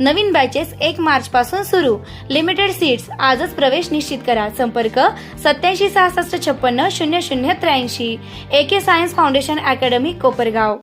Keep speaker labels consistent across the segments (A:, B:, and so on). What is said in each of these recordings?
A: नवीन batches एक मार्च पासून सुरू. लिमिटेड सीट्स आजच प्रवेश निश्चित करा. संपर्क सत्याऐंशी सहासष्ट छप्पन्न शून्य शून्य त्र्याऐंशी. A K science foundation academy Kopargaon.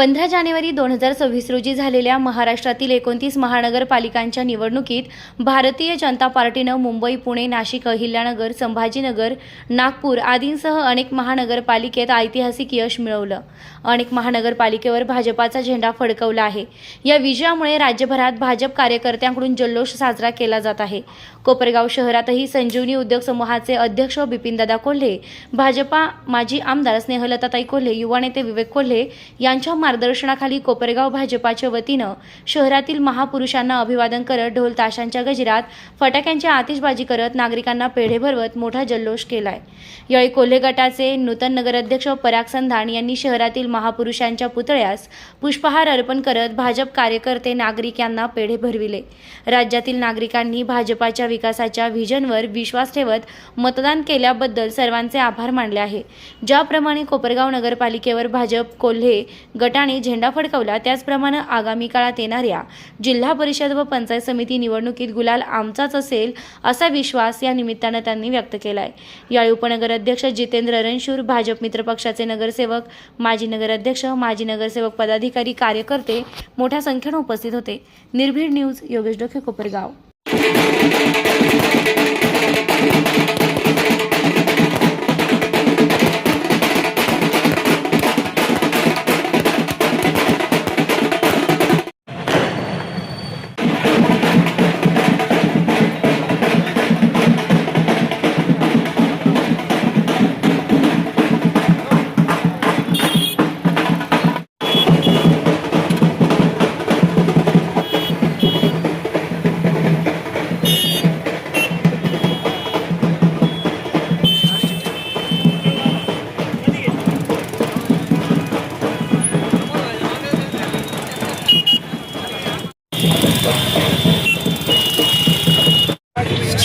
A: पंधरा जानेवारी दोन हजार सव्वीस रोजी झालेल्या महाराष्ट्रातील एकोणतीस महानगरपालिकांच्या निवडणुकीत भारतीय जनता पार्टीनं मुंबई पुणे नाशिक अहिल्यानगर संभाजीनगर नागपूर आदींसह अनेक महानगरपालिकेत ऐतिहासिक यश मिळवलं. अनेक महानगरपालिकेवर भाजपाचा झेंडा फडकवला आहे. या विजयामुळे राज्यभरात भाजप कार्यकर्त्यांकडून जल्लोष साजरा केला जात आहे. कोपरगाव शहरातही संजीवनी उद्योग समूहाचे अध्यक्ष बिपिनदादा कोल्हे भाजपा माजी आमदार स्नेहलताताई कोल्हे युवा नेते विवेक कोल्हे यांच्या मार्गदर्शनाखाली कोपरगाव भाजपाच्या वतीनं शहरातील महापुरुषांना अभिवादन करत ढोल ताशांच्या गजरात फटाक्यांची आतिषबाजी करत नागरिकांना पेढे भरवत मोठा जल्लोष केलाय. यावेळी कोल्हे गटाचे नूतन नगराध्यक्ष पराग संधान यांनी शहरातील महापुरुषांच्या पुतळ्यास पुष्पहार अर्पण करत भाजप कार्यकर्ते नागरिक यांना पेढे भरविले. राज्यातील नागरिकांनी भाजपाच्या विकासाच्या व्हिजनवर विश्वास ठेवत मतदान केल्याबद्दल सर्वांचे आभार मानले आहे. ज्याप्रमाणे कोपरगाव नगरपालिकेवर भाजप कोल्हे गटा गटाने झेंडा फडकवला त्याचप्रमाणे आगामी काळात येणाऱ्या जिल्हा परिषद व पंचायत समिती निवडणुकीत गुलाल आमचाच असेल असा विश्वास या निमित्तानं त्यांनी व्यक्त केला आहे यावेळी उपनगराध्यक्ष जितेंद्र रणशूर भाजप मित्र पक्षाचे नगरसेवक माजी नगराध्यक्ष माजी नगरसेवक पदाधिकारी कार्यकर्ते मोठ्या संख्येनं उपस्थित होते. निर्भीड न्यूज योगेश डोके कोपरगाव.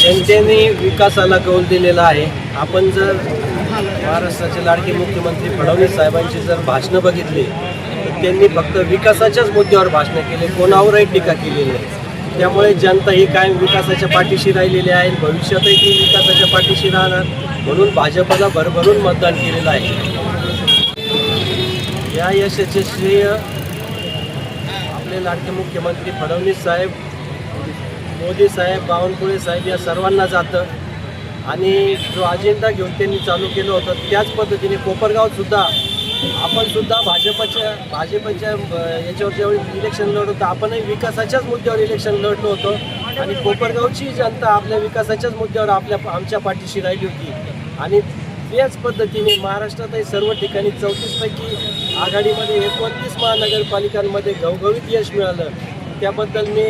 B: जनतेने विकासाला कौल दिलेला आहे. आपण जर महाराष्ट्राचे लाडके मुख्यमंत्री फडणवीस साहेबांची जर भाषणं बघितली तर त्यांनी फक्त विकासाच्याच मुद्द्यावर भाषणं केले कोणावरही टीका केलेली आहे त्यामुळे जनता ही कायम विकासाच्या पाठीशी राहिलेली आहे भविष्यातही ती विकासाच्या पाठीशी राहणार. म्हणून भाजपला भरभरून मतदान केलेलं आहे. या यशाचे श्रेय आपले लाडके मुख्यमंत्री फडणवीस साहेब मोदी साहेब बावनकुळे साहेब या सर्वांना जातं. आणि जो अजेंडा घेऊन त्यांनी चालू केलं होतं त्याच पद्धतीने कोपरगावसुद्धा आपणसुद्धा भाजपच्या भाजपच्या याच्यावर ज्यावेळी इलेक्शन लढत होतं आपणही विकासाच्याच मुद्द्यावर इलेक्शन लढलो होतो. आणि कोपरगावची जनता आपल्या विकासाच्याच मुद्द्यावर आपल्या आमच्या पाठीशी राहिली होती. आणि त्याच पद्धतीने महाराष्ट्रातही सर्व ठिकाणी चौतीसपैकी आघाडीमध्ये एकोणतीस महानगरपालिकांमध्ये घवघवीत यश मिळालं. त्याबद्दल मी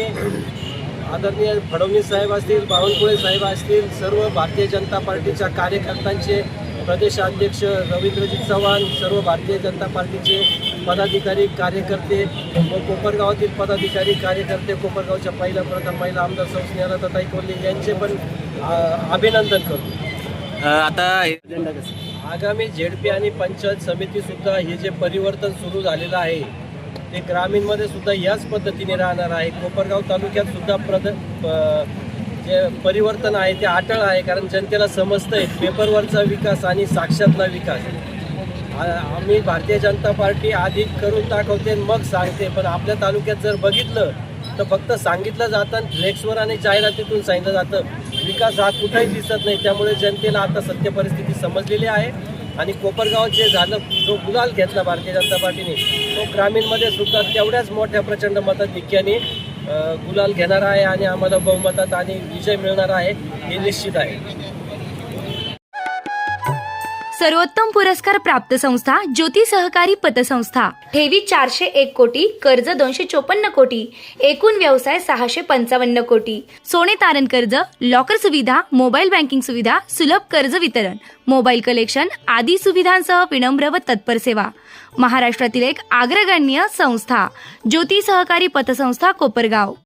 B: आदरणीय फडणवीस साहेब असतील बावनकुळे साहेब असतील सर्व भारतीय जनता पार्टीच्या कार्यकर्त्यांचे प्रदेशाध्यक्ष रवींद्रजीत चव्हाण सर्व भारतीय जनता पार्टीचे पदाधिकारी कार्यकर्ते व कोपरगावातील पदाधिकारी कार्यकर्ते कोपरगावच्या पहिल्या प्रथम महिला आमदार सौ स्नेहलताई कोल्हे यांचे पण अभिनंदन करतो.
C: अ, आता
B: आगामी झेडपी आणि पंचायत समिती सुद्धा हे जे परिवर्तन सुरू झालेलं आहे ते ग्रामीणमध्ये सुद्धा याच पद्धतीने राहणार आहे. कोपरगाव तालुक्यात सुद्धा प्रद प- जे परिवर्तन आहे ते अटळ आहे कारण जनतेला समजतंय पेपरवरचा विकास आणि साक्षातला विकास. आम्ही भारतीय जनता पार्टी आधी करून दाखवते आणि मग सांगते पण आपल्या तालुक्यात जर बघितलं तर फक्त सांगितलं जातं फ्लेक्सवर आणि जाहिरातीतून सांगितलं जातं. विकास हा कुठेही दिसत नाही त्यामुळे जनतेला आता सत्य परिस्थिती समजलेली आहे. आणि कोपरगाव जे झालं जो गुलाल घेतला भारतीय जनता पार्टीने तो ग्रामीणमध्ये सुद्धा तेवढ्याच मोठ्या प्रचंड मताधिक्याने गुलाल घेणार आहे आणि आम्हाला बहुमतात आणि विजय मिळणार आहे हे निश्चित आहे.
A: सर्वोत्तम पुरस्कार प्राप्त संस्था ज्योती सहकारी पतसंस्था. ठेवी चारशे एक कोटी कर्ज दोनशे चोपन्न कोटी एकूण व्यवसाय सहाशे पंचावन्न कोटी. सोने तारण कर्ज लॉकर सुविधा मोबाईल बँकिंग सुविधा सुलभ कर्ज वितरण मोबाईल कलेक्शन आदी सुविधांसह विनम्र व तत्पर सेवा. महाराष्ट्रातील एक अग्रगण्य संस्था ज्योती सहकारी पतसंस्था कोपरगाव.